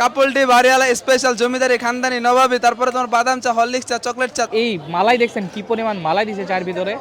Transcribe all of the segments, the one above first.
কাপলটি বাড়িওয়ালা স্পেশাল জমিদারি, খানদানি, নবাবি, তারপরে তোমার বাদাম চা, হরলিক্স চা, চকলেট চা। এই মালাই দেখছেন কি পরিমাণ মালাই দিছে চার ভিতরে?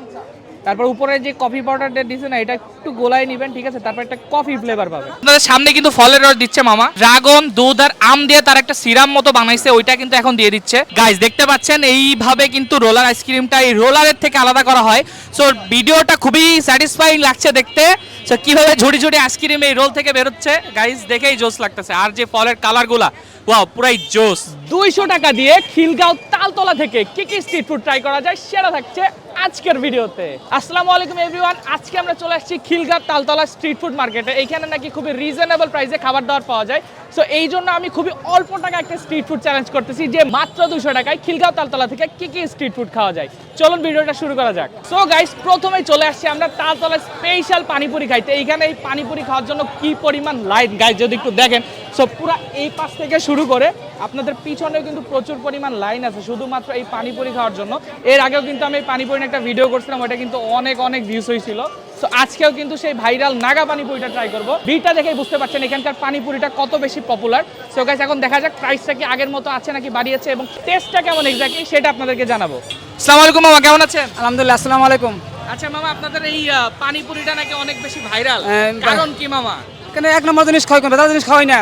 তারপর উপরে যে কফি পাউডারটা দিছে না এটা একটু গোলাই নেবেন ঠিক আছে? তারপর একটা কফি ফ্লেভার পাবেন। আপনাদের সামনে কিন্তু ফলের রস দিচ্ছে মামা। ড্রাগন দুধ আর আম দিয়ে তার একটা সিরাম মতো বানাইছে ওইটা কিন্তু এখন দিয়ে দিচ্ছে। গাইস দেখতে পাচ্ছেন এইভাবে কিন্তু রোলার আইসক্রিমটা এই রোলারের থেকে আলাদা করা হয়। সো ভিডিওটা খুবই স্যাটিসফাইং লাগছে দেখতে। সো কীভাবে ঝুড়ি ঝুড়ি আইসক্রিম এই রোল থেকে বেরোচ্ছে? গাইস দেখেই জোস লাগতেছে। আর যে ফলের কালারগুলা ওয়াও পুরাই জোস দুইশো টাকা দিয়ে খিলগাঁও তালতলা থেকে কি কি স্ট্রিট ফুড ট্রাই করা যায় সেটা থাকছে আজকের ভিডিওতে। আসসালামু আলাইকুম এভরিওয়ান আজকে আমরা চলে আসছি খিলগাঁও তালতলা স্ট্রিট ফুড মার্কেটে এখানে নাকি খুবই রিজনেবল প্রাইসে খাবার দাবার পাওয়া যায়। সো এই জন্য আমি খুবই অল্প টাকা একটা স্ট্রিট ফুড চ্যালেঞ্জ করতেছি, যে মাত্র দুশো টাকায় খিলগাঁও তালতলা থেকে কি কি স্ট্রিট ফুড খাওয়া যায়। চলুন ভিডিওটা শুরু করা যাক। সো গাইস প্রথমেই চলে আসছি আমরা তালতলা স্পেশাল পানিপুরি খাইতে। এইখানে এই পানিপুরি খাওয়ার জন্য কি পরিমাণ লাইন গাইস যদি একটু দেখেন সো পুরো এই পাশ থেকে শুরু করে আপনাদের পিছনেও কিন্তু প্রচুর পরিমাণ লাইন আছে, শুধুমাত্র এই পানিপুরি খাওয়ার জন্য। এর আগেও কিন্তু আমি এই পানিপুরি একটা ভিডিও করছিলাম, ওটা কিন্তু অনেক অনেক ভিউজ হয়েছিল। সো আজকেও কিন্তু সেই ভাইরাল নাগা পানিপুরিটা ট্রাই করব। ভিড়টা দেখেই বুঝতে পারছেন এখানকার পানিপুরিটা কত বেশি পপুলার সো গাইস এখন দেখা যাক প্রাইসটা কি আগের মতো আছে নাকি বাড়িয়েছে এবং টেস্টটা কেমন এক্স্যাক্টলি সেটা আপনাদেরকে জানাব। আসসালামু আলাইকুম মামা কেমন আছেন? আলহামদুলিল্লাহ আসসালামু আলাইকুম। আচ্ছা মামা আপনাদের এই পানিপুরিটা নাকি অনেক বেশি ভাইরাল কারণ কি মামা? কেন এক নম্বর জিনিস খাওয়াই বেতার জিনিস খাওয়াই না।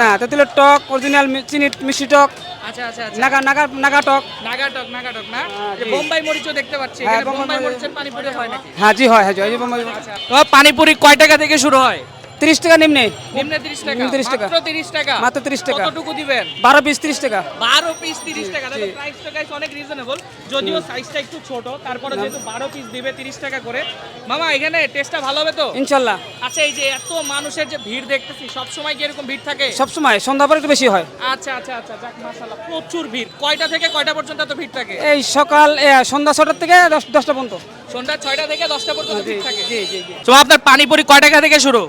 না? তেঁতুলের টক অরিজিনাল চিনি মিষ্টি টক। আচ্ছা আচ্ছা আচ্ছা। নাগা নাগা নাগা নাগাটক নাগাটক না? হ্যাঁ। বোম্বাই মরিচও দেখতে পাচ্ছি। হ্যাঁ, এখানে বোম্বাই বোম্বাই মরিচের পানিপুরি হয় নাকি? হ্যাঁ জি হয় হ্যাঁ জি হয়। এই যে বোম্বাই- আচ্ছা। তোমার পানিপুরি কয় টাকা থেকে শুরু হয়? তিরিশ টাকা নিম্নে। নিম্নে 30 টাকা। 30 টাকা। মাত্র 30 টাকা। মাত্র 30 টাকা। কতটুকু দিবেন? বারো পিস তিরিশ টাকা। 12 পিস 30 টাকা। তাহলে জি। প্রাইসটা গাইস অনেক রিজনেবল যদিও সাইজটা একটু ছোট তারপরে যেহেতু 12 পিস দিবে 30 টাকা করে। মামা এখানে টেস্টটা ভালো হবে তো? ইনশাল্লাহ। আচ্ছা এই যে এত মানুষের যে ভিড় দেখতেছি সব সময় কি এরকম ভিড় থাকে? সবসময় সন্ধ্যা পরে একটু বেশি হয়। আচ্ছা আচ্ছা আচ্ছা যাক মাশাআল্লাহ প্রচুর ভিড়। কয়টা থেকে কয়টা পর্যন্ত এত ভিড় থাকে? এই সকাল সন্ধ্যা ছটার থেকে দশ দশটা পর্যন্ত। সন্ধ্যা 6টা থেকে 10টা পর্যন্ত ভিড় থাকে। জি জি জি। তো আপনার পানিপুরি কয় টাকা থেকে শুরু?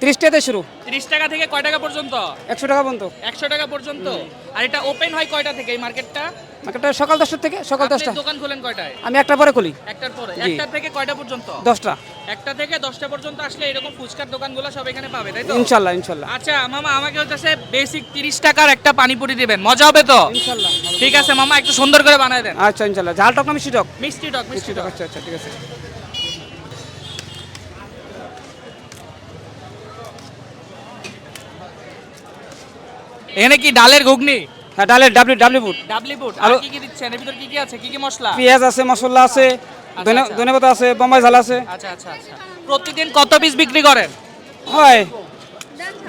তিরিশ টাকাতে শুরু। 30 টাকা থেকে কয় টাকা পর্যন্ত? একশো টাকা পর্যন্ত। 100 টাকা পর্যন্ত। আর এটা ওপেন হয় কয়টা থেকে এই মার্কেটটা একটা সকাল দশটার থেকে? সকাল দশটা। দোকান খোলেন কয়টায়? আমি একটা পরে খুলি। একটার পরে। একটা থেকে কয়টা পর্যন্ত? দশটা। একটা থেকে দশটা পর্যন্ত আসলে এরকম ফুচকার দোকানগুলো সব এখানে পাবে তাই তো? ইনশাল্লাহ ইনশাল্লাহ। আচ্ছা মামা আমাকে হচ্ছে বেসিক 30 টাকার একটা পানিপুরি দিবেন। মজা হবে তো? ইনশাল্লাহ ঠিক আছে মামা একটু সুন্দর করে বানায় দেন। আচ্ছা ইনশাল্লাহ। ঝাল টক না মিষ্টি টক? মিষ্টি টক মিষ্টি টক। আচ্ছা আচ্ছা ঠিক আছে। এখানে কি ডালের ঘুগনি? হ্যাঁ ডালের ডাবলি ডাবলি বুট। ডাবলি বুট। আর কি কি দিচ্ছেন? এর ভিতর কি কি আছে? কি কি মশলা? পেঁয়াজ আছে মশলা আছে ধনে আচ্ছা। ধনে পাতা আছে বোম্বাই ঝাল আছে। আচ্ছা আচ্ছা আচ্ছা। প্রতিদিন কত পিস বিক্রি করেন? হয়।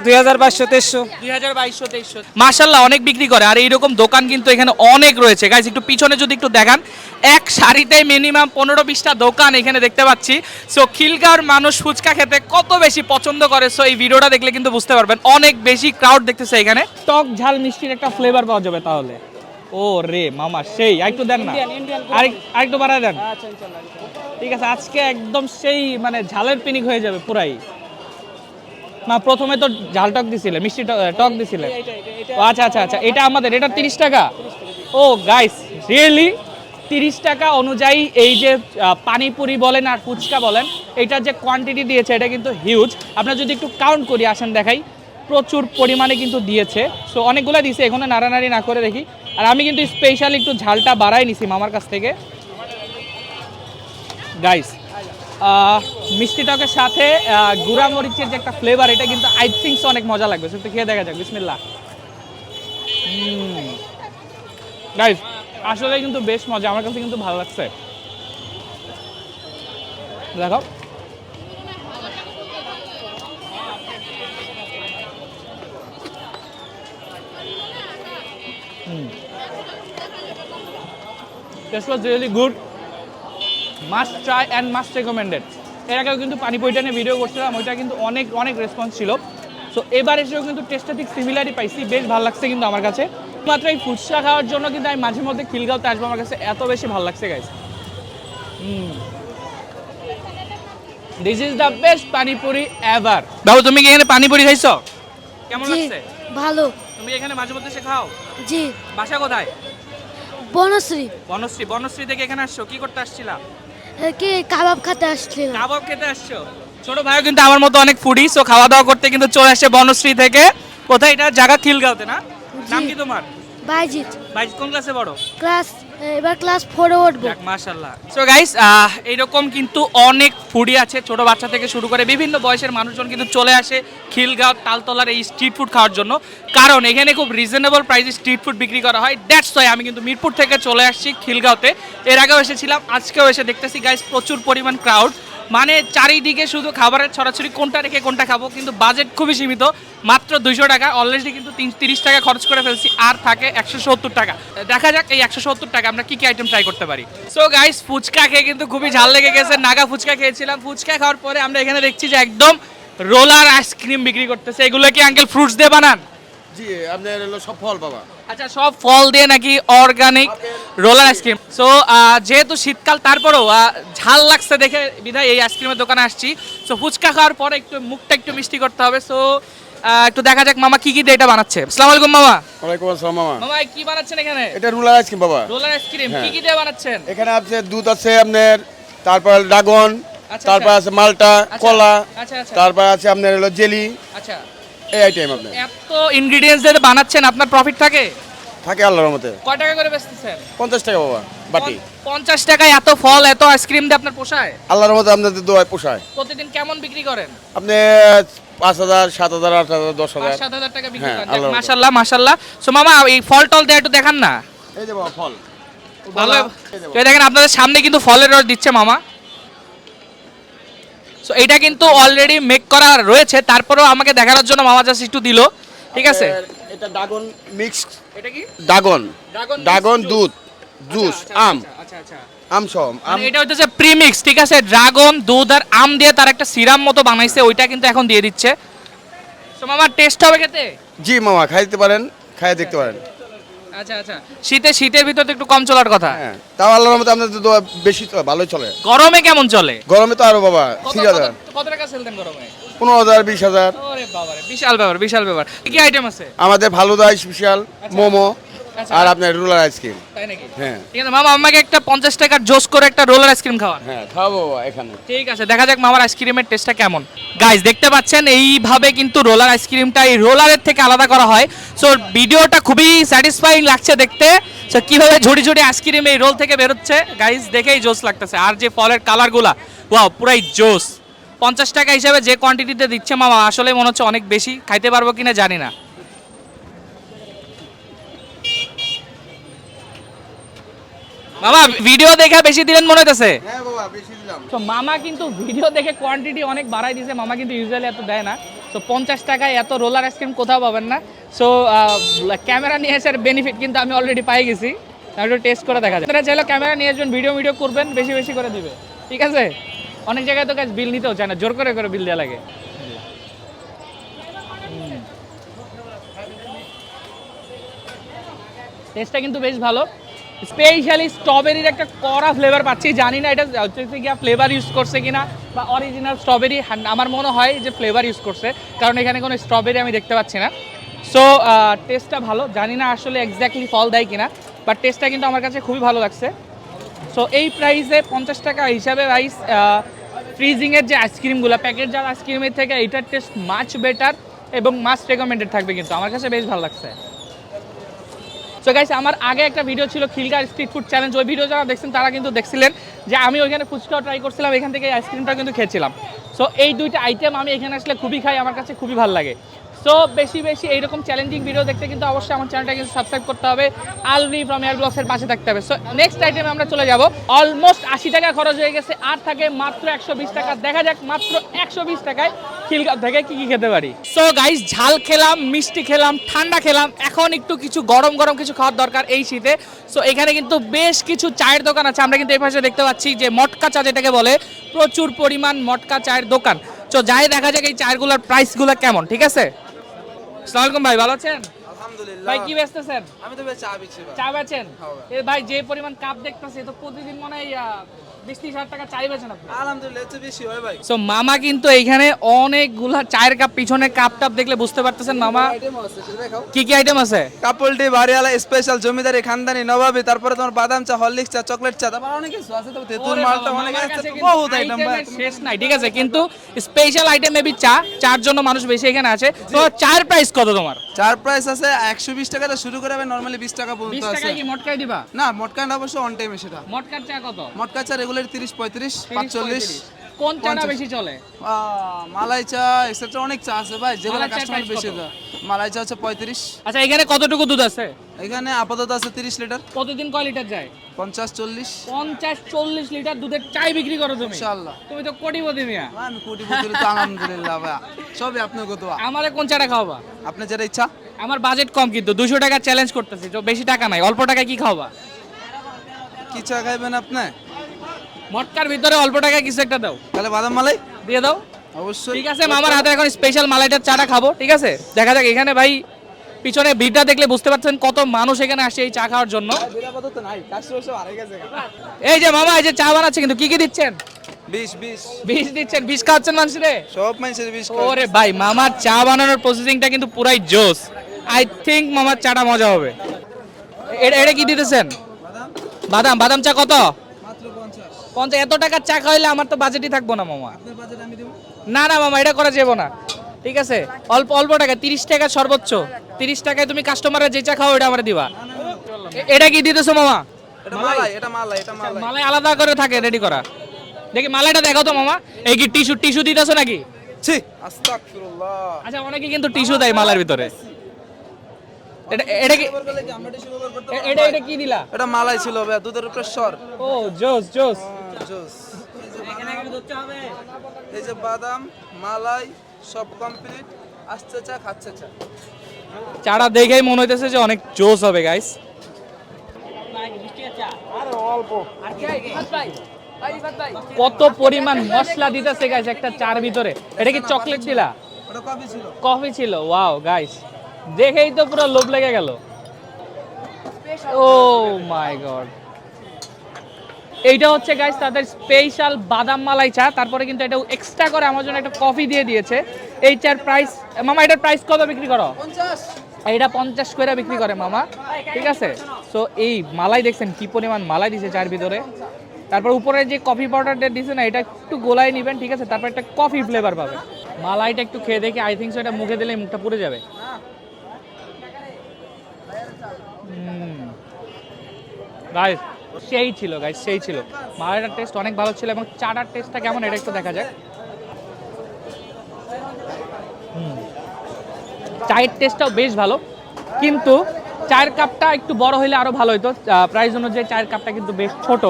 দুই হাজার বাইশশো তেইশশো। দুই হাজার বাইশশো তেইশশো। মার্শাল্লাহ অনেক বিক্রি করে। আর এইরকম দোকান কিন্তু এখানে অনেক রয়েছে। গাইজ একটু পিছনে যদি একটু দেখান এক সারিতে মিনিমাম পনেরো বিশটা দোকান এখানে দেখতে পাচ্ছি। সো খিলগাঁওর মানুষ ফুচকা খেতে কত বেশি পছন্দ করে? সো এই ভিডিওটা দেখলে কিন্তু বুঝতে পারবেন। অনেক বেশি ক্রাউড দেখতেছে এখানে। টক ঝাল মিষ্টির একটা ফ্লেভার পাওয়া যাবে তাহলে। ও রে মামা সেই আরেকটু দেন না। আরেক আরেকটু বাড়ায় দেন। আচ্ছা ঠিক আছে আজকে একদম সেই মানে ঝালের পিনিক হয়ে যাবে পুরাই। না প্রথমে তো ঝাল টক দিছিলে মিষ্টি টক দিছিলে। ও আচ্ছা আচ্ছা আচ্ছা এটা আমাদের এটা তিরিশ টাকা? ও গাইস রিয়েলি তিরিশ টাকা অনুযায়ী এই যে পানিপুরি বলেন আর ফুচকা বলেন এটার যে কোয়ান্টিটি দিয়েছে এটা কিন্তু হিউজ আপনারা যদি একটু কাউন্ট করি আসেন দেখাই প্রচুর পরিমাণে কিন্তু দিয়েছে। সো অনেকগুলো দিয়েছে এখানে নাড়ানাড়ি না করে দেখি। আর আমি কিন্তু স্পেশাল একটু ঝালটা বাড়াই নিছি মামার কাছ থেকে। গাইস মিষ্টি টকের সাথে গুঁড়া মরিচের যে একটা ফ্লেভার এটা কিন্তু আই থিঙ্কস অনেক মজা লাগবে। সেটা খেয়ে দেখা যাক বিসমিল্লা গাইস আসলে কিন্তু বেশ মজা, আমার কাছে কিন্তু ভালো লাগছে। দেখো। Taste was really good must try and must recommended এর আগেও কিন্তু পানিপুরিটা নিয়ে ভিডিও করছিলাম ওইটা কিন্তু অনেক অনেক রেসপন্স ছিল। সো এবার এসেও কিন্তু টেস্টটা ঠিক সিমিলারই পাইছি বেশ ভালো লাগছে কিন্তু আমার কাছে। মাত্র এই ফুচকা খাওয়ার জন্য কিন্তু আমি মাঝে মধ্যে খিলগাঁওতে আসব আমার কাছে এত বেশি ভালো লাগছে guys this is the best panipuri ever বাবু তুমি কি এখানে পানিপুরি খাইছো? কেমন লাগছে? ভালো। তুমি এখানে মাঝে মধ্যে এসে খাও? জি। বাসা কোথায়? বনশ্রী। বনশ্রী বনশ্রী থেকে এখানে আসছো কি করতে আসছিলা? এ কি কাবাব খেতে আসছিলাম কাবাব খেতে আসছো? ছোট ভাইও কিন্তু আমার মতো অনেক ফুডি সো খাওয়া দাওয়া করতে কিন্তু চলে আসছে বনশ্রী থেকে। কোথায় এটা? জায়গা খিলগাঁওতে না? নাম কি তোমার? বাইজিৎ। বাইজিৎ কোন ক্লাসে বড় ক্লাস এবার ক্লাস ফোরে উঠবো। মাশাল্লাহ সো গাইস এইরকম কিন্তু অনেক ফুডি আছে, ছোট বাচ্চা থেকে শুরু করে বিভিন্ন বয়সের মানুষজন কিন্তু চলে আসে খিলগাঁও, তালতলার এই স্ট্রিট ফুড খাওয়ার জন্য। কারণ এখানে খুব রিজনেবল প্রাইসে স্ট্রিট ফুড বিক্রি করা হয়। দ্যাটস ওয়াই আমি কিন্তু মিরপুর থেকে চলে আসছি খিলগাঁওতে। এর আগেও এসেছিলাম, আজকেও এসে দেখতেছি গাইস প্রচুর পরিমাণ ক্রাউড মানে চারিদিকে শুধু খাবারের ছড়াছড়ি, কোনটা রেখে কোনটা খাব, কিন্তু বাজেট খুবই সীমিত, মাত্র দুইশো টাকা অলরেডি কিন্তু তিরিশ টাকা খরচ করে ফেলছি, আর থাকে একশো সত্তর টাকা। দেখা যাক এই একশো সত্তর টাকা আমরা কি কি আইটেম ট্রাই করতে পারি। সো গাইস ফুচকা খেয়ে কিন্তু খুবই ঝাল লেগে গেছে, নাগা ফুচকা খেয়েছিলাম, ফুচকা খাওয়ার পরে আমরা এখানে দেখছি যে একদম রোলার আইসক্রিম বিক্রি করতেছে। এগুলো কি আঙ্কেল ফ্রুটস দিয়ে বানান? জি আপনার হলো সব ফল পাবা। আচ্ছা সব ফল দিয়ে নাকি অর্গানিক রোলার আইসক্রিম সো যেহেতু শীতকাল তারপরেও ঝাল লাগছে দেখে বিধায় এই আইসক্রিমের দোকানে আসছি। সো ফুচকা খাওয়ার পরে একটু মুখটা একটু মিষ্টি করতে হবে। সো একটু দেখা যাক মামা কি কি দিয়ে এটা বানাচ্ছে। আসসালামু আলাইকুম মামা। ওয়ালাইকুম আসসালাম মামা। মামা কি বানাচ্ছেন এখানে? এটা রুলার আইসক্রিম বাবা। রোলার আইসক্রিম হ্যাঁ। কি কি দিয়ে বানাচ্ছেন? এখানে আছে দুধ আছে আপনার তারপর ড্রাগন আচ্ছা, তারপর আচ্ছা। আছে মালটা আচ্ছা, কলা তারপর আছে আপনার হলো জেলি। আচ্ছা। এই আইটেম আপনার এত ইনগ্রেডিয়েন্টস দিয়ে বানাচ্ছেন আপনার প্রফিট থাকে? থাকে আল্লাহর মতে কয় টাকা করে বেচতেছেন? পঞ্চাশ টাকা বাবা বাটি। পঞ্চাশ টাকায় এত ফল এত আইসক্রিম দিয়ে আপনার পোষায়? আল্লাহর মতে আপনাদের দোয়ায় পোষায়। প্রতিদিন কেমন বিক্রি করেন? আপনি পাঁচ হাজার সাত হাজার আট হাজার দশ হাজার। সাত হাজার টাকা বিক্রি হ্যাঁ, করেন। মাশাল্লাহ মাশাল্লাহ। সো মামা এই ফল টল দিয়ে একটু দেখান না। এই যে বাবা ফল। ভালো। দেখেন আপনাদের সামনে কিন্তু ফলের রস দিচ্ছে মামা। সো এটা কিন্তু অলরেডি মেক করা রয়েছে। তারপরেও আমাকে দেখানোর জন্য মামা জাস্ট একটু দিল। ঠিক আছে? এটা ড্রাগন মিক্স এটা কি? ড্রাগন ড্রাগন দুধ। জুস আম। আচ্ছা আচ্ছা আম সহ আম। মানে এটা হচ্ছে প্রিমিক্স ঠিক আছে? ড্রাগন দুধ আর আম দিয়ে তার একটা সিরাম মতো বানাইছে ওইটা কিন্তু এখন দিয়ে দিচ্ছে। তো মামা টেস্ট হবে খেতে? জি মামা খাইতে পারেন খাই দেখতে পারেন। আচ্ছা আচ্ছা। শীতে শীতের ভিতর তো একটু কম চলার কথা। হ্যাঁ তাও আল্লাহর মতে আপনাদের তো বেশি চলে ভালোই চলে। গরমে কেমন চলে? গরমে তো আরও বাবা কত আছে কত- কত টাকা সেল দেন গরমে? পনেরো হাজার বিশ হাজার। ওরে বাবারে বিশাল ব্যাপার বিশাল ব্যাপার। কি কি আইটেম আছে? আমাদের ফালুদা স্পেশাল মোমো। আর আপনার রুলার আইসক্রিম। তাই নাকি? হ্যাঁ। ঠিক আছে মামা আমাকে একটা পঞ্চাশ টাকার জোস করে একটা রোলার আইসক্রিম খাওয়ান। হ্যাঁ বাবা এখানে। ঠিক আছে দেখা যাক মামার আইসক্রিমের টেস্টটা কেমন। গাইস দেখতে পাচ্ছেন এইভাবে কিন্তু রোলার আইসক্রিমটা এই রোলারের থেকে আলাদা করা হয়। সো ভিডিওটা খুবই স্যাটিসফাইং লাগছে দেখতে। সো কীভাবে ঝুড়ি ঝুড়ি আইসক্রিম এই রোল থেকে বেরোচ্ছে? গাইস দেখেই জোস লাগতেছে। আর যে ফলের কালারগুলা ওয়াও পুরাই জোস। পঞ্চাশ টাকা হিসাবে যে কোয়ান্টিটিতে দিচ্ছে মামা আসলে মনে হচ্ছে অনেক বেশি। খাইতে পারব কিনা জানি না। মামা ভিডিও দেখে বেশি দিলেন মনে হইতেছে। হ্যাঁ বাবা বেশি দিলাম। তো মামা কিন্তু ভিডিও দেখে কোয়ান্টিটি অনেক বাড়াই দিয়েছে মামা কিন্তু ইউজুয়ালি এত দেয় না। তো পঞ্চাশ টাকায় এত রোলার আইসক্রিম কোথাও পাবেন না। সো ক্যামেরা নিয়ে আসার বেনিফিট কিন্তু আমি অলরেডি পাই গেছি। একটু টেস্ট করে দেখা যায় আপনারা চাইলে ক্যামেরা নিয়ে আসবেন ভিডিও ভিডিও করবেন বেশি বেশি করে দিবে। ঠিক আছে? অনেক জায়গায় তো কাজ বিল নিতেও চায় না জোর করে করে বিল দেওয়া লাগে। টেস্টটা কিন্তু বেশ ভালো। স্পেশালি স্ট্রবেরির একটা কড়া ফ্লেভার পাচ্ছি। জানি না এটা হচ্ছে গিয়া ফ্লেভার ইউজ করছে কিনা বা অরিজিনাল স্ট্রবেরি আমার মনে হয় যে ফ্লেভার ইউজ করছে, কারণ এখানে কোনো স্ট্রবেরি আমি দেখতে পাচ্ছি না। সো টেস্টটা ভালো। জানি না আসলে এক্স্যাক্টলি ফল দেয় কিনা বাট টেস্টটা কিন্তু আমার কাছে খুবই ভালো লাগছে। সো এই প্রাইসে পঞ্চাশ টাকা হিসাবে রাইস ফ্রিজিংয়ের যে আইসক্রিমগুলো প্যাকেট যার আইসক্রিমের থেকে এইটার টেস্ট মাছ বেটার এবং মাছ রেকমেন্ডেড থাকবে কিন্তু। আমার কাছে বেশ ভালো লাগছে। সো গাইস আমার আগে একটা ভিডিও ছিল খিলগার স্ট্রিট ফুড চ্যালেঞ্জ ওই ভিডিও যারা দেখছেন, তারা কিন্তু দেখছিলেন যে আমি ওইখানে ফুচকাও ট্রাই করছিলাম, এখান থেকে আইসক্রিমটা কিন্তু খেয়েছিলাম। সো এই দুইটা আইটেম আমি এখানে আসলে খুবই খাই, আমার কাছে খুবই ভালো লাগে। সো বেশি বেশি এইরকম চ্যালেঞ্জিং ভিডিও দেখতে কিন্তু অবশ্যই আমার চ্যানেলটা কিন্তু সাবস্ক্রাইব করতে হবে। আলভি ফ্রম এয়ার ব্লগসের পাশে থাকতে হবে। সো নেক্সট আইটেমে আমরা চলে যাব। অলমোস্ট আশি টাকা খরচ হয়ে গেছে। আর থাকে মাত্র একশো বিশ টাকা। দেখা যাক মাত্র একশো বিশ টাকায় খিলগাঁও থেকে কি কি খেতে পারি। সো গাইস ঝাল খেলাম, মিষ্টি খেলাম, ঠান্ডা খেলাম। এখন একটু কিছু গরম গরম কিছু খাওয়ার দরকার এই শীতে। সো এখানে কিন্তু বেশ কিছু চায়ের দোকান আছে। আমরা কিন্তু এই পাশে দেখতে পাচ্ছি যে মটকা চা যেটাকে বলে, প্রচুর পরিমাণ মটকা চায়ের দোকান। সো যাই দেখা যাক এই চায়েরগুলোর প্রাইসগুলো কেমন, ঠিক আছে? আসসালামু আলাইকুম ভাই ভালো আছেন? আলহামদুলিল্লাহ। ভাই কি বেচতেছেন আমি তো চা বিচ্ছি চা বেচেন হ্যাঁ ভাই। যে পরিমাণ কাপ দেখতেছি তো প্রতিদিন মনে হয় হয় সো মামা কিন্তু এইখানে অনেকগুলা চায়ের কাপ পিছনে কাপ টাপ দেখলে বুঝতে পারতেছেন মামা। আইটেম আছে সেটা দেখাও। কি কি আইটেম আছে? কাপলটি বাড়িওয়ালা স্পেশাল জমিদারি খানদানি নবাবি তারপরে তোমার বাদাম চা হরলিক্স চা চকলেট চা তারপর অনেক কিছু আছে তো তেতুল মালটা অনেক আছে কাছে তো কিন্তু বহুত আইটেম শেষ নাই ঠিক আছে কিন্তু স্পেশাল আইটেম মেবি চা চার জন্য মানুষ বেশি এখানে আছে। তো চার প্রাইস কত তোমার? চার প্রাইস আছে একশো বিশ টাকা থেকে শুরু করে নর্মালি বিশ টাকা পর্যন্ত আছে টাকায় কি মটকাই দিবা? না মটকান অবশ্য অন টাইমে সেটা। মটকার চা কত? মটকা চা রেগুলার তিরিশ পঁয়ত্রিশ পাঁচচল্লিশ কোন চাটা বেশি চলে? মালাই চা এক্সেট্রা অনেক চা আছে ভাই যেগুলো কাস্টমার বেশি দেয়। মালাই চা হচ্ছে পঁয়ত্রিশ। আচ্ছা এখানে কতটুকু দুধ আছে? এখানে আপাতত আছে তিরিশ লিটার। প্রতিদিন কয় লিটার যায়? পঞ্চাশ চল্লিশ। পঞ্চাশ চল্লিশ লিটার দুধের চাই বিক্রি করো তুমি। ইনশাআল্লাহ। তুমি তো কোটিপতি মিয়া। আমি কোটি কোটি তো আলহামদুলিল্লাহ ভাই সবই আপনার কত? আমারে কোন চাটা খাওয়াবা? আপনার যেটা ইচ্ছা। আমার বাজেট কম কিন্তু দুশো টাকা চ্যালেঞ্জ করতেছি তো বেশি টাকা নাই অল্প টাকায় কি খাওয়াবা? কি চা খাইবেন আপনি? মটকার ভিতরে অল্প টাকায় কিছু একটা দাও। তাহলে বাদাম মালাই? দিয়ে দাও। অবশ্যই। ঠিক আছে মামার হাতে এখন স্পেশাল মালাইটার চাটা খাব ঠিক আছে? দেখা যাক এখানে ভাই পিছনে ভিড়টা দেখলে বুঝতে পারছেন কত মানুষ এখানে আসে এই চা খাওয়ার জন্য। এই যে মামা এই যে চা বানাচ্ছে কিন্তু কি কি দিচ্ছেন? বিষ দিচ্ছেন বিষ খাওয়াচ্ছেন মানুষরে? সব মানুষের বিশ ওরে ভাই মামার চা বানানোর প্রসেসিংটা কিন্তু পুরাই জোস। আই থিংক মামার চাটা মজা হবে। এটা এটা কি দিতেছেন? বাদাম বাদাম চা কত? পঞ্চাশ এত টাকার চা খাওয়াইলে আমার তো বাজেটই থাকব না মামা। আপনার বাজেট আমি দেবো? না না মামা এটা করা যাব না। ঠিক আছে? অল্প অল্প টাকা তিরিশ টাকা সর্বোচ্চ। তিরিশ টাকায় তুমি কাস্টমারের যে চা খাও এটা আমার দিবা। এটা কি দিতেছো মামা? এটা মালাই আলাদা করে থাকে রেডি করা। দেখি মালাইটা দেখাও তো মামা। এই কি টিস্যু টিস্যু দিতেছো নাকি? ছি। আচ্ছা অনেকে কিন্তু টিস্যু দেয় মালার ভিতরে। এটা এটা কি এটা এটা কি দিলা? এটা মালাই ছিল ভাই দুধের উপরে সর। ও জোস জোস। জুস। এই যে বাদাম মালাই সব কমপ্লিট আসছে চা খাচ্ছে চা। চাটা দেখেই মনে হইতেছে যে অনেক জোস হবে গাইস কত পরিমাণ মশলা দিতেছে গাইস একটা চার ভিতরে। এটা কি চকলেট দিলা? কফি ছিল। কফি ছিল ওয়াও গাইস দেখেই তো পুরো লোভ লেগে গেল। ও মাই গড এইটা হচ্ছে গাইস তাদের স্পেশাল বাদাম মালাই চা। তারপরে কিন্তু এটা এক্সট্রা করে আমার জন্য একটা কফি দিয়ে দিয়েছে। এই চার প্রাইস মামা এটার প্রাইস কত বিক্রি করো? এটা পঞ্চাশ করে বিক্রি করে মামা। ঠিক আছে? সো এই মালাই দেখছেন কি পরিমাণ মালাই দিছে চার ভিতরে। তারপর উপরে যে কফি পাউডারটা দিছে না এটা একটু গোলায় নেবেন ঠিক আছে? তারপর একটা কফি ফ্লেভার পাবে মালাইটা একটু খেয়ে দেখি আই থিঙ্ক এটা মুখে দিলে মুখটা পুড়ে যাবে। গাইস সেই ছিল গাইস সেই ছিল। মালাইটার টেস্ট অনেক ভালো ছিল এবং চাটার টেস্টটা কেমন, এটা একটু দেখা যাক। চায়ের টেস্টটাও বেশ ভালো, কিন্তু চায়ের কাপটা একটু বড় হলে আরও ভালো হতো প্রাইস অনুযায়ী চায়ের কাপটা কিন্তু বেশ ছোট।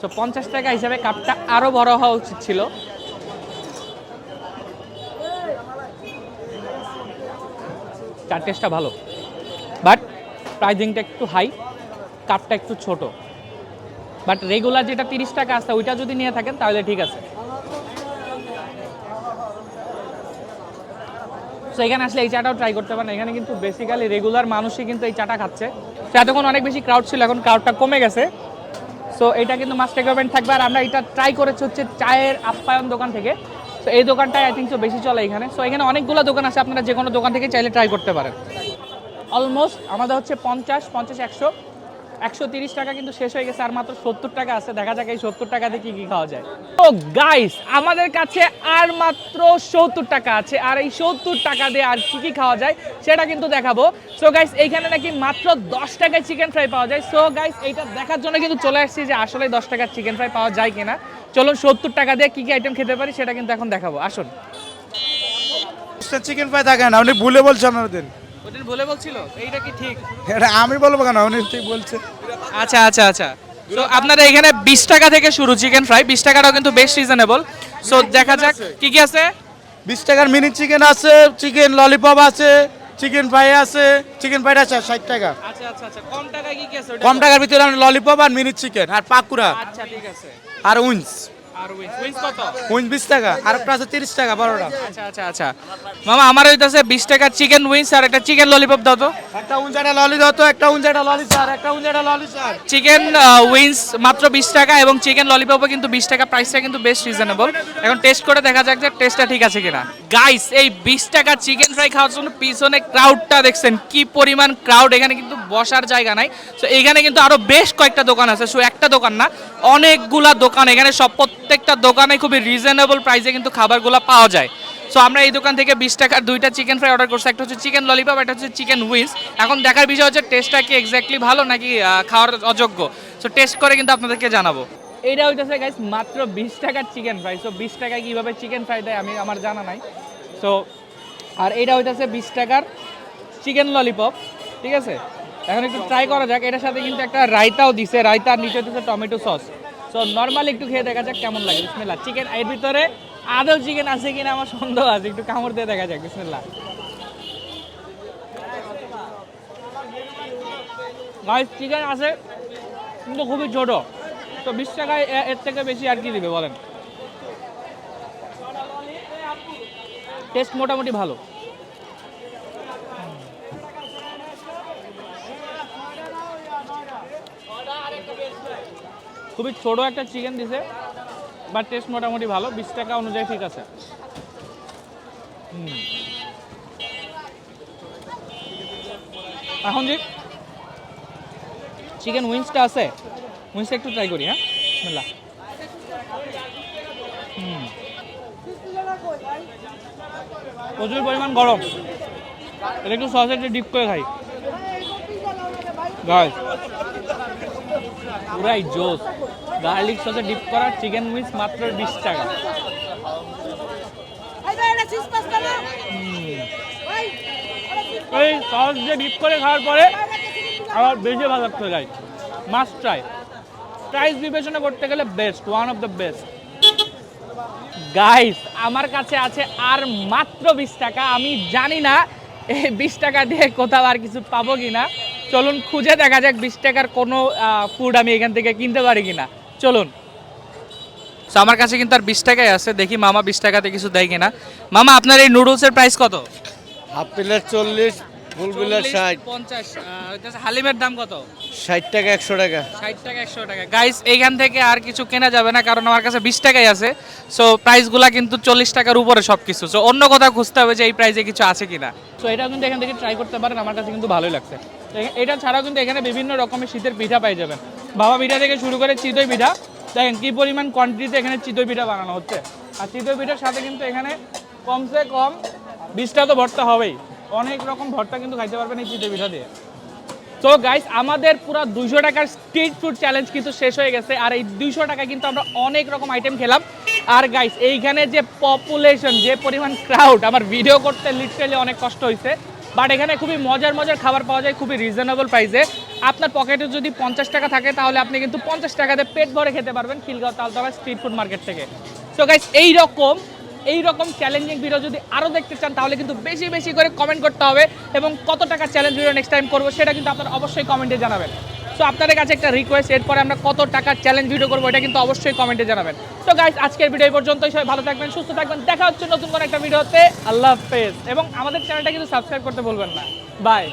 তো পঞ্চাশ টাকা হিসাবে কাপটা আরও বড় হওয়া উচিত ছিল। চার টেস্টটা ভালো। প্রাইজিংটা একটু হাই, কাপটা একটু ছোট। বাট রেগুলার যেটা তিরিশ টাকা আসছে ওইটা যদি নিয়ে থাকেন, তাহলে ঠিক আছে। তো এখানে আসলে এই চাটাও ট্রাই করতে পারেন। এখানে কিন্তু বেসিক্যালি রেগুলার মানুষই কিন্তু এই চাটা খাচ্ছে। তো এতক্ষণ অনেক বেশি ক্রাউড ছিল, এখন ক্রাউডটা কমে গেছে। সো এটা কিন্তু মাস্ট রিকোয়ারমেন্ট থাকবে। আর আমরা এটা ট্রাই করেছি হচ্ছে চায়ের আপ্যায়ন দোকান থেকে। তো এই দোকানটাই আই থিঙ্ক বেশি চলে এখানে। সো এখানে অনেকগুলো দোকান আছে, আপনারা যে কোনো দোকান থেকে চাইলে ট্রাই করতে পারেন। অলমোস্ট আমাদের হচ্ছে পঞ্চাশ পঞ্চাশ, একশো একশো তিরিশ টাকা কিন্তু শেষ হয়ে গেছে আর মাত্র সত্তর টাকা আছে। দেখা যাক এই সত্তর টাকা দিয়ে কি কি খাওয়া যায়। তো গাইস আমাদের কাছে আর মাত্র সত্তর টাকা আছে। আর এই সত্তর টাকা দিয়ে আর কি কি খাওয়া যায় সেটা কিন্তু দেখাবো। সো গাইস এইখানে নাকি মাত্র দশ টাকায় চিকেন ফ্রাই পাওয়া যায়। সো গাইস এইটা দেখার জন্য কিন্তু চলে আসছি যে আসলে দশ টাকার চিকেন ফ্রাই পাওয়া যায় কিনা। চলুন সত্তর টাকা দিয়ে কি কি আইটেম খেতে পারি সেটা কিন্তু এখন দেখাবো। আসুন। চিকেন ফ্রাই থাকে না উনি ভুলে বলছেন ওদের ওদের বলে বলছিল? এইটা কি ঠিক? এটা আমি বলব কেন? উনি ঠিক বলছে। আচ্ছা আচ্ছা আচ্ছা। তো আপনারা এখানে বিশ টাকা থেকে শুরু চিকেন ফ্রাই বিশ টাকাটাও কিন্তু বেশ রিজনেবল সো দেখা যাক কি কি আছে। বিশ টাকার মিনি চিকেন আছে চিকেন ললিপপ আছে চিকেন ফ্রাই আছে চিকেন ফ্রাইড আছে ষাট টাকা। আচ্ছা আচ্ছা আচ্ছা। কম টাকায় কি কি আছে কম টাকার ভিতরে ললিপপ আর মিনি চিকেন আর পাকুড়া। আচ্ছা ঠিক আছে। আর উইন্স আর উইংস উইংস কত? উইন বিশ টাকা আর একটা আছে তিরিশ টাকা বারোটা। আচ্ছা আচ্ছা আচ্ছা। মামা আমার হইতাছে বিশ টাকা চিকেন উইংস আর একটা চিকেন ললিপপ দাও তো। একটা উঞ্জাটা ললি দাও তো একটা উঞ্জাটা ললি স্যার একটা উঞ্জাটা ললি স্যার। চিকেন উইংস মাত্র বিশ টাকা এবং চিকেন ললিপপও কিন্তু বিশ টাকা প্রাইসটা কিন্তু বেশ রিজনেবল এখন টেস্ট করে দেখা যাক যে টেস্টটা ঠিক আছে কিনা। গাইস এই বিশ টাকা চিকেন ফ্রাই খাওয়ার জন্য পিছনে ক্রাউডটা দেখছেন কি পরিমাণ ক্রাউড এখানে কিন্তু বসার জায়গা নাই। তো এখানে কিন্তু আরও বেশ কয়েকটা দোকান আছে। শুধু একটা দোকান না অনেকগুলা দোকান এখানে সব প্রত্যেকটা দোকানে খুবই রিজনেবল প্রাইসে কিন্তু খাবারগুলো পাওয়া যায়। সো আমরা এই দোকান থেকে বিশ টাকার দুইটা চিকেন ফ্রাই অর্ডার করছি। একটা হচ্ছে চিকেন ললিপপ একটা হচ্ছে চিকেন উইংস এখন দেখার বিষয় হচ্ছে টেস্টটা কি এক্স্যাক্টলি ভালো নাকি খাওয়ার অযোগ্য? সো টেস্ট করে কিন্তু আপনাদেরকে জানাব। এইটা হইতেছে গাইস মাত্র বিশ টাকার চিকেন ফ্রাই সো বিশ টাকায় কীভাবে চিকেন ফ্রাই দেয় আমি, আমার জানা নাই। সো আর এইটা হইতেছে বিশ টাকার চিকেন ললিপপ ঠিক আছে? এখন একটু ট্রাই করা যাক। এটার সাথে কিন্তু একটা রায়তাও দিছে। রায়তার নিচে হচ্ছে টমেটো সস সো নর্মালি একটু খেয়ে দেখা যাক কেমন লাগে। বিসমিল্লাহ। চিকেন এর ভিতরে আদৌ চিকেন আছে কিনা আমার সন্দেহ আছে। একটু কামড় দিয়ে দেখা যাক। বিসমিল্লাহ। গাইস চিকেন আছে, কিন্তু খুবই ছোট। তো বিশ টাকায় এর থেকে বেশি আর কি দিবে বলেন? টেস্ট মোটামুটি ভালো। খুবই ছোট একটা চিকেন দিছে বাট টেস্ট মোটামুটি ভালো বিশ টাকা অনুযায়ী ঠিক আছে। এখন যে চিকেন উইংসটা আছে? উইংসটা একটু ট্রাই করি হ্যাঁ? বিসমিল্লাহ। হুম। প্রচুর পরিমাণ গরম। এটা একটু সসে একটু ডিপ করে খাই। গাইস পুরাই জোস। গার্লিক সসে ডিপ করা চিকেন উইংস মাত্র বিশ টাকা। এই সস দিয়ে ডিপ করে খাওয়ার পরে আবার বেশি ভালো লাগতে যায় মাস্ট ট্রাই প্রাইস বিবেচনা করতে গেলে best one of the best guys আমার কাছে আছে আর মাত্র বিশ টাকা। আমি জানি না এই বিশ টাকা দিয়ে কোথাও আর কিছু পাবো কিনা। চলুন খুঁজে দেখা যাক বিশ টাকার কোনো ফুড আমি এখান থেকে কিনতে পারি কিনা। চলুন। তো আমার কাছে কিন্তু আর বিশ টাকাই আছে। দেখি মামা বিশ টাকাতে কিছু দেয় কিনা। মামা আপনার এই নুডলসের প্রাইস কত? হাফ প্লেট চল্লিশ ফুল প্লেট ষাট। পঞ্চাশ হালিমের দাম কত? ষাট টাকা একশো টাকা। ষাট টাকা একশো টাকা। গাইস এইখান থেকে আর কিছু কেনা যাবে না কারণ আমার কাছে বিশ টাকাই আছে। সো প্রাইসগুলা কিন্তু চল্লিশ টাকার উপরে সব কিছু সো অন্য কোথাও খুঁজতে হবে যে এই প্রাইসে কিছু আছে কিনা। সো এটা কিন্তু এখান থেকে ট্রাই করতে পারেন আমার কাছে কিন্তু ভালোই লাগছে। এটা ছাড়াও কিন্তু এখানে বিভিন্ন রকমের শীতের পিঠা পাই যাবেন। বাবা পিঠা থেকে শুরু করে চিতই পিঠা দেখেন কি পরিমাণ কোয়ান্টিটিতে এখানে চিতই পিঠা বানানো হচ্ছে? আর চিতই পিঠার সাথে কিন্তু এখানে কমসে কম বিশটা তো ভর্তা হবেই। অনেক রকম ভর্তা কিন্তু খাইতে পারবেন এই চিতই পিঠা দিয়ে। তো গাইস আমাদের পুরো দুইশো টাকার স্ট্রিট ফুড চ্যালেঞ্জ কিন্তু শেষ হয়ে গেছে, আর এই দুইশো টাকায় কিন্তু আমরা অনেক রকম আইটেম খেলাম। আর গাইস এইখানে যে পপুলেশন যে পরিমাণ ক্রাউড আমার ভিডিও করতে লিটারালি অনেক কষ্ট হয়েছে বাট এখানে খুবই মজার মজার খাবার পাওয়া যায়, খুবই রিজনেবল প্রাইসে আপনার পকেটে যদি পঞ্চাশ টাকা থাকে, তাহলে আপনি কিন্তু পঞ্চাশ টাকাতে পেট ভরে খেতে পারবেন Khilgaon Taltala street food market থেকে। সো গাইস এই রকম এই রকম চ্যালেঞ্জিং ভিডিও যদি আরও দেখতে চান, তাহলে কিন্তু বেশি বেশি করে কমেন্ট করতে হবে। এবং কত টাকা চ্যালেঞ্জ ভিডিও নেক্সট টাইম করব, সেটা কিন্তু আপনার অবশ্যই কমেন্টে জানাবেন। সো আপনাদের কাছে একটা রিকোয়েস্ট এরপরে আমরা কত টাকার চ্যালেঞ্জ ভিডিও করব, এটা কিন্তু অবশ্যই কমেন্টে জানাবেন। তো গাইজ আজকের ভিডিও পর্যন্তই, সবাই ভালো থাকবেন, সুস্থ থাকবেন, দেখা হচ্ছে নতুন কোনো একটা ভিডিওতে আল্লাহ হাফেজ। এবং আমাদের চ্যানেলটা কিন্তু সাবস্ক্রাইব করতে ভুলবেন না। বাই